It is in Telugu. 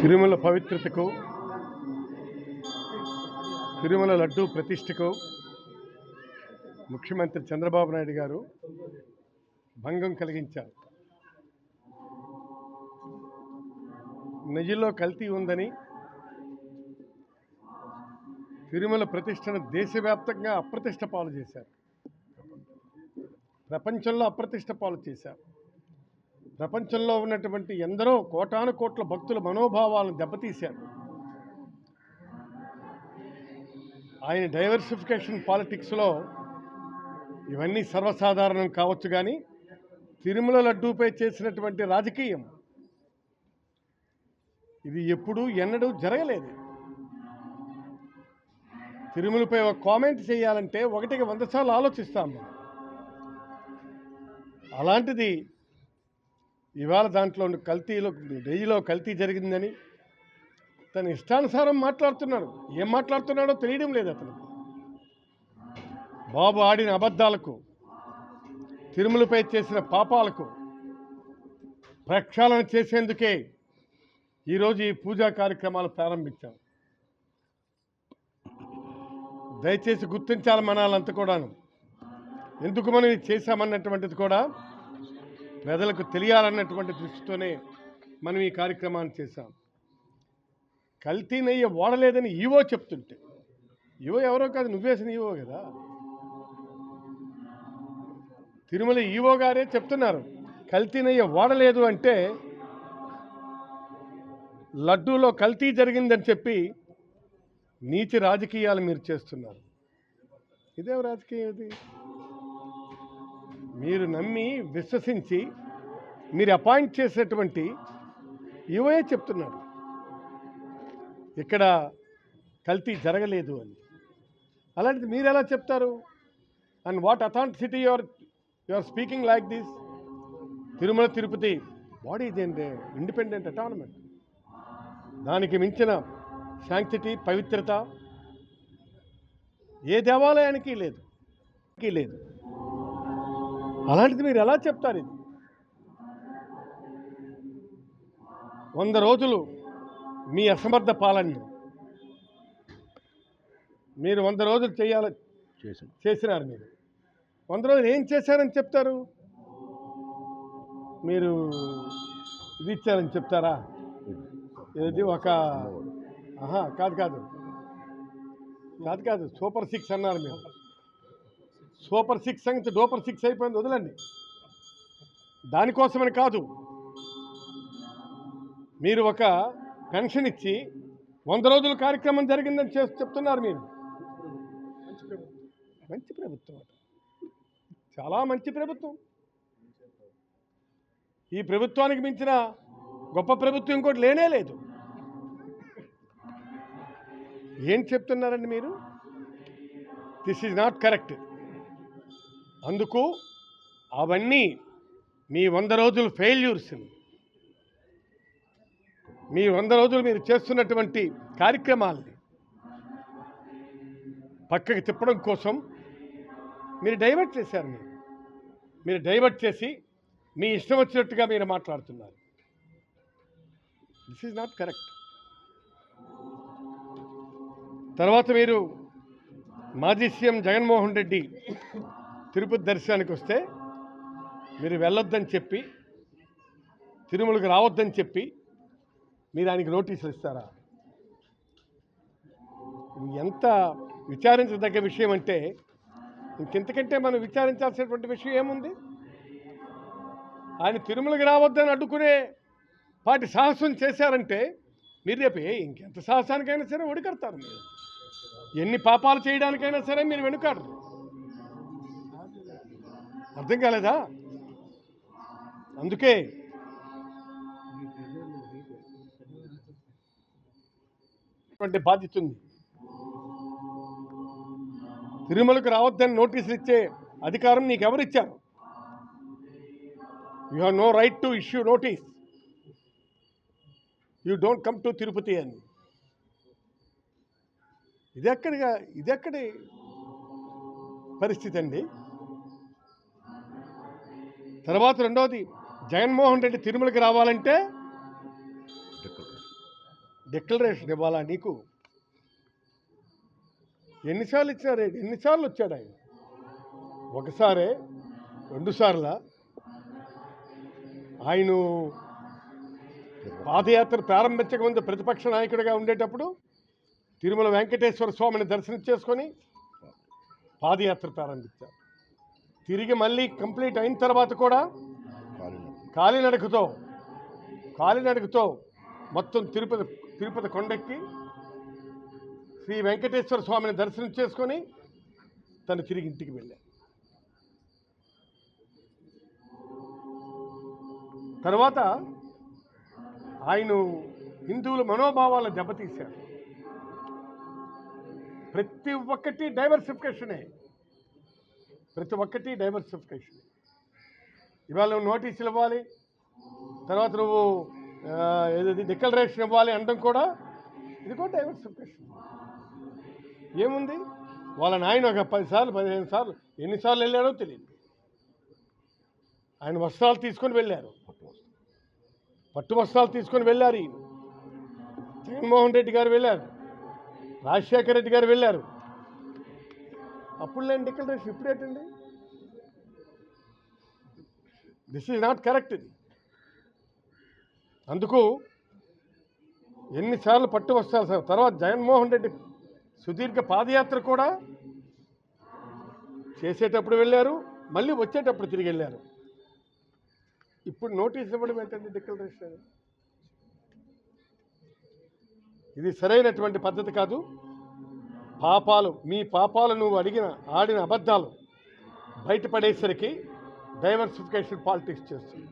తిరుమల పవిత్రతకు తిరుమల లడ్డూ ప్రతిష్టకు ముఖ్యమంత్రి చంద్రబాబు నాయుడు గారు భంగం కలిగించారు. నెయ్యిలో కల్తీ ఉందని తిరుమల ప్రతిష్టను దేశవ్యాప్తంగా అప్రతిష్ట పాలు చేశారు. ప్రపంచంలో అప్రతిష్ట పాలు చేశారు. ప్రపంచంలో ఉన్నటువంటి ఎందరో కోటాను కోట్ల భక్తుల మనోభావాలను దెబ్బతీశారు. ఆయన డైవర్సిఫికేషన్ పాలిటిక్స్లో ఇవన్నీ సర్వసాధారణం కావచ్చు కానీ తిరుమల లడ్డూపై చేసినటువంటి రాజకీయం ఇది ఎప్పుడూ ఎన్నడూ జరగలేదు. తిరుమలపై ఒక కామెంట్ చేయాలంటే ఒకటికి వంద సార్లు ఆలోచిస్తాం అలాంటిది ఇవాళ దాంట్లో కల్తీలో నెయ్యిలో కల్తీ జరిగిందని తన ఇష్టానుసారం మాట్లాడుతున్నాడు. ఏం మాట్లాడుతున్నాడో తెలియడం లేదు అతను బాబు ఆడిన అబద్ధాలకు తిరుమలపై చేసిన పాపాలకు ప్రక్షాళన చేసేందుకే ఈరోజు ఈ పూజా కార్యక్రమాలు ప్రారంభించాం. దయచేసి గుర్తించాలి మనాలంతా కూడాను. ఎందుకు మనం ఇది చేశామన్నటువంటిది కూడా ప్రజలకు తెలియాలన్నటువంటి దృష్టితోనే మనం ఈ కార్యక్రమాన్ని చేశాం. కల్తీ నెయ్యి ఓడలేదని ఈవో చెప్తుంటే ఈవో ఎవరో కాదు నువ్వేసిన ఈవో కదా? తిరుమల ఈవో గారే చెప్తున్నారు కల్తీ నెయ్యి ఓడలేదు అంటే లడ్డూలో కల్తీ జరిగిందని చెప్పి నీతి రాజకీయాలు మీరు చేస్తున్నారు. ఇదేం రాజకీయం ఇది? మీరు నమ్మి విశ్వసించి మీరు అపాయింట్ చేసినటువంటి ఇవే చెప్తున్నారు. ఇక్కడ కల్తీ జరగలేదు అని. అలాంటిది మీరు ఎలా చెప్తారు? And what authenticity your your speaking like this Tirumala Tirupati body ఏంటి ఇండిపెండెంట్ అటానమెంట్ దానికి మించిన శాంక్టిటీ పవిత్రత ఏ దేవాలయానికి లేదు లేదు. అలాంటిది మీరు ఎలా చెప్తారు ఇది? వంద రోజులు మీ అసమర్థ పాలన మీరు వంద రోజులు చేయాల చేసాం చేసినారు మీరు. వంద రోజులు ఏం చేశారని చెప్తారు? మీరు ఇది ఇచ్చారని చెప్తారా? ఇది ఒక ఆహా కాదు కాదు. కాదు కాదు సూపర్ సిక్స్ అన్నారు మీరు. సూపర్ సిక్స్ సంగతి డూపర్ సిక్స్ అయిపోయింది వదలండి. దానికోసమని కాదు. మీరు ఒక పెన్షన్ ఇచ్చి వంద రోజుల కార్యక్రమం జరిగిందని చేసి చెప్తున్నారు మీరు. మంచి ప్రభుత్వం. చాలా మంచి ప్రభుత్వం. ఈ ప్రభుత్వానికి మించిన గొప్ప ప్రభుత్వం ఇంకోటి లేనే లేదు. ఏం చెప్తున్నారండి మీరు? దిస్ ఈజ్ నాట్ కరెక్ట్ అందుకు అవన్నీ మీ వంద రోజులు ఫెయిల్యూర్స్ మీ వంద రోజులు మీరు చేస్తున్నటువంటి కార్యక్రమాల్ని పక్కకి తిప్పడం కోసం మీరు డైవర్ట్ చేశారు మీరు. మీరు డైవర్ట్ చేసి మీ ఇష్టం వచ్చినట్టుగా మీరు మాట్లాడుతున్నారు. దిస్ ఈజ్ నాట్ కరెక్ట్ తర్వాత మీరు మాజీ సీఎం జగన్మోహన్ రెడ్డి తిరుపతి దర్శనానికి వస్తే మీరు వెళ్ళొద్దని చెప్పి తిరుమలకు రావద్దని చెప్పి మీరు ఆయనకి నోటీసులు ఇస్తారా? ఎంత విచారించదగ్గ విషయం అంటే ఇంకెంతకంటే మనం విచారించాల్సినటువంటి విషయం ఏముంది? ఆయన తిరుమలకి రావద్దని అడ్డుకునే పాటి సాహసం చేశారంటే మీరు రేపు ఇంకెంత సాహసానికైనా సరే ఒడికడతారు మీరు. ఎన్ని పాపాలు చేయడానికైనా సరే మీరు వెనుకాడరు. అర్థం కాలేదా? అందుకే. బాధ్యత ఉంది. తిరుమలకు రావద్దని నోటీసులు ఇచ్చే అధికారం నీకు ఎవరిచ్చారు you have no right to issue notice you don't come to Tirupati అని. ఇది ఎక్కడిగా ఇది ఎక్కడి పరిస్థితి అండి? తర్వాత రెండవది జగన్మోహన్ రెడ్డి తిరుమలకి రావాలంటే డిక్లరేషన్ ఇవ్వాలా నీకు? ఎన్నిసార్లు ఇచ్చినారు ఎన్నిసార్లు వచ్చాడు ఆయన? ఒకసారే రెండుసార్ల ఆయన పాదయాత్ర ప్రారంభించక ముందు ప్రతిపక్ష నాయకుడిగా ఉండేటప్పుడు తిరుమల వెంకటేశ్వర స్వామిని దర్శనం చేసుకొని పాదయాత్ర ప్రారంభించారు. తిరిగి మళ్ళీ కంప్లీట్ అయిన తర్వాత కూడా కాలినడకతో కాలినడకతో మొత్తం తిరుపతి తిరుపతి కొండెక్కి శ్రీ వెంకటేశ్వర స్వామిని దర్శనం చేసుకొని తను తిరిగి ఇంటికి వెళ్ళారు తర్వాత ఆయన హిందువుల మనోభావాలను దెబ్బతీశారు ప్రతి ఒక్కటి డైవర్సిఫికేషనే ప్రతి ఒక్కటి డైవర్సిఫికేషన్ ఇవాళ నువ్వు నోటీసులు ఇవ్వాలి తర్వాత నువ్వు ఏదైతే డిక్లరేషన్ ఇవ్వాలి అనడం కూడా ఇది కూడా డైవర్సిఫికేషన్ ఏముంది? వాళ్ళ నాయన ఒక పదిసార్లు పదిహేను సార్లు ఎన్నిసార్లు వెళ్ళారో తెలియదు. ఆయన వస్త్రాలు తీసుకొని వెళ్ళారు. పట్టు వస్త్రాలు తీసుకొని వెళ్ళారు ఈయన. జగన్మోహన్ రెడ్డి గారు వెళ్ళారు. రాజశేఖర రెడ్డి గారు వెళ్ళారు. అప్పుడు లేని డిక్లరేషన్ ఇప్పుడు ఏంటండి? దిస్ ఈజ్ నాట్ కరెక్ట్ ఇది అందుకు ఎన్నిసార్లు పట్టు వస్తారు సార్? తర్వాత జగన్మోహన్ రెడ్డి సుదీర్ఘ పాదయాత్ర కూడా చేసేటప్పుడు వెళ్ళారు మళ్ళీ వచ్చేటప్పుడు తిరిగి వెళ్ళారు. ఇప్పుడు నోటీస్ ఇవ్వడం ఏంటండి డిక్లరేషన్? ఇది సరైనటువంటి పద్ధతి కాదు. పాపాలు మీ పాపాలు నువ్వు అడిగిన ఆడిన అబద్ధాలు బయటపడేసరికి డైవర్సిఫికేషన్ పాలిటిక్స్ చేస్తుంది.